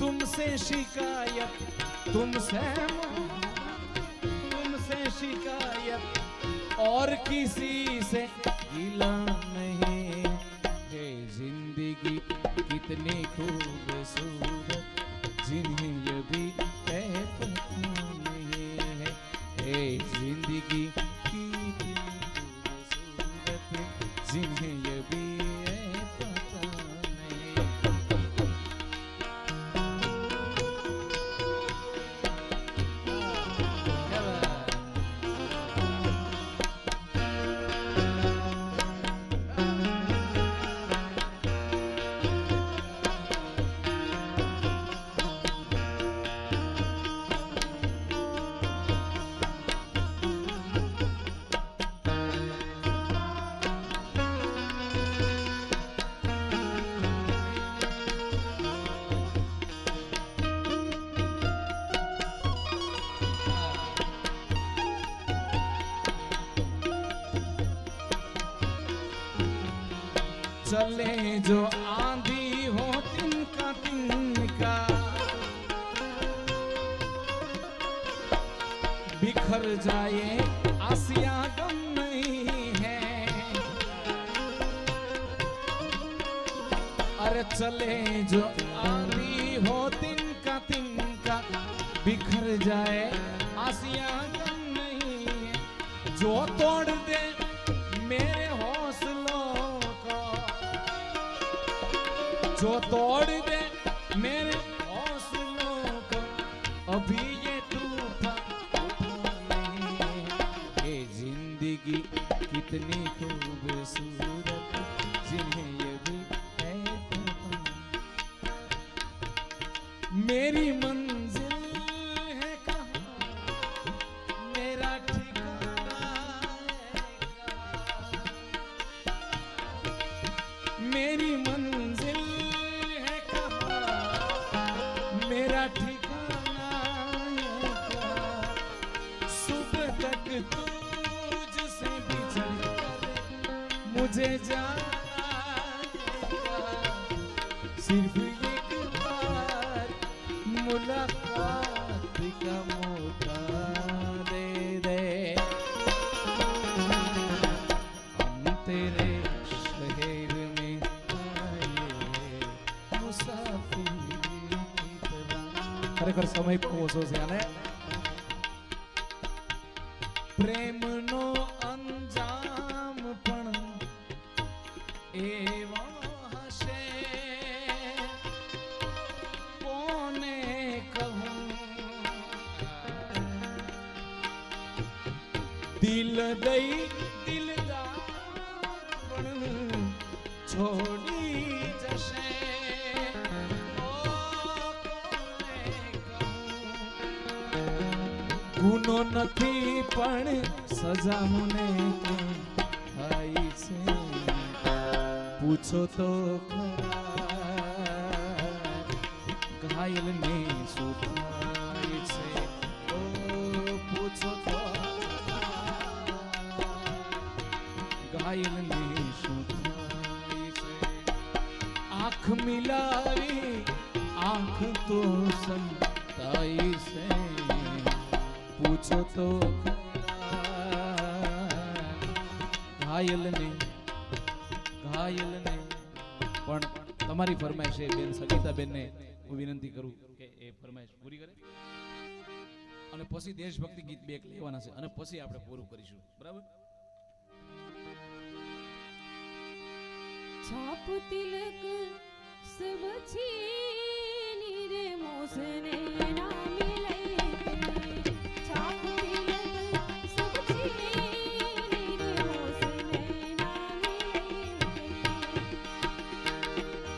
तुमसे शिकायत, तुमसे तुमसे शिकायत। और किसी से गिला नहीं है। ज़िंदगी कितनी खूबसूरत, जिन्हें ये भी ज़िंदगी खूबसूरत, जिन्हें ये भी चले जो आंधी हो तिनका तिनका। बिखर जाए आसिया गम नहीं है। अरे चले जो आंधी हो तिनका तिनका, बिखर जाए आसिया गम नहीं है। जो तोड़ दे जो तोड़ दे मेरे हौसलों को, अभी ये तूफ़ान ये ज़िंदगी कितनी खूबसूरत, जिन्हें ये भी है। मेरी मंजिल मुझे जाना है कहाँ? सिर्फ एक बार मुलाकात का मौका दे दे हम तेरे शहर में आए મુસાફિર की तरह ખરેખર સમય બહુ ઓછો છે અને પ્રેમનો દિલ દઈ દિલદાર પણ છોડી જશે ગુનો નથી પણ સજા મને કેમ છે પૂછો તો ઘાયલ ને શું થાય છે. પૂછો તો ઘાયલ ને શું થાય છે. આંખ મિલાવી, આંખ તો સંતાઈ છે. પૂછો તો ઘાયલ ને ઘડાયેલ ને. પણ તમારી ફરમાઈશ છે બેન સગીતાબેનને હું વિનંતી કરું કે એ ફરમાઈશ પૂરી કરે. અને પછી દેશભક્તિ ગીત બે લેવાના છે અને પછી આપણે પૂરું કરીશું. બરાબર? છાપ તિલક સવછી નિરે મોસને નામે લઈ